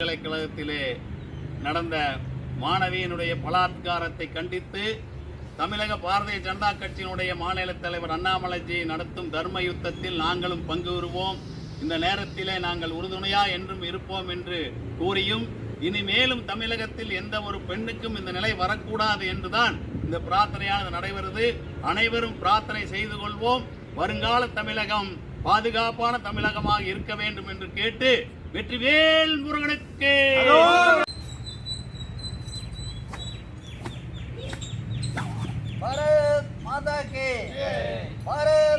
பல்கலைக்கழகத்திலே நடந்த மாணவியினுடைய பலாத்காரத்தை கண்டித்து தமிழக பாரதிய ஜனதா கட்சியினுடைய மாநில தலைவர் அண்ணாமலைஜி நடத்தும் தர்ம யுத்தத்தில் நாங்களும் பங்கு பெறுவோம் இந்த நேரத்திலே நாங்கள் உறுதுணையா என்றும் இருப்போம் என்று கூறியும் இனிமேலும் தமிழகத்தில் எந்த ஒரு பெண்ணுக்கும் இந்த நிலை வரக்கூடாது என்றுதான் இந்த பிரார்த்தனையானது நடைபெறுது. அனைவரும் பிரார்த்தனை செய்து கொள்வோம். வருங்கால தமிழகம் பாதுகாப்பான தமிழகமாக இருக்க வேண்டும் என்று கேட்டு வெற்றிவேல் முருகனுக்கு माता के भारत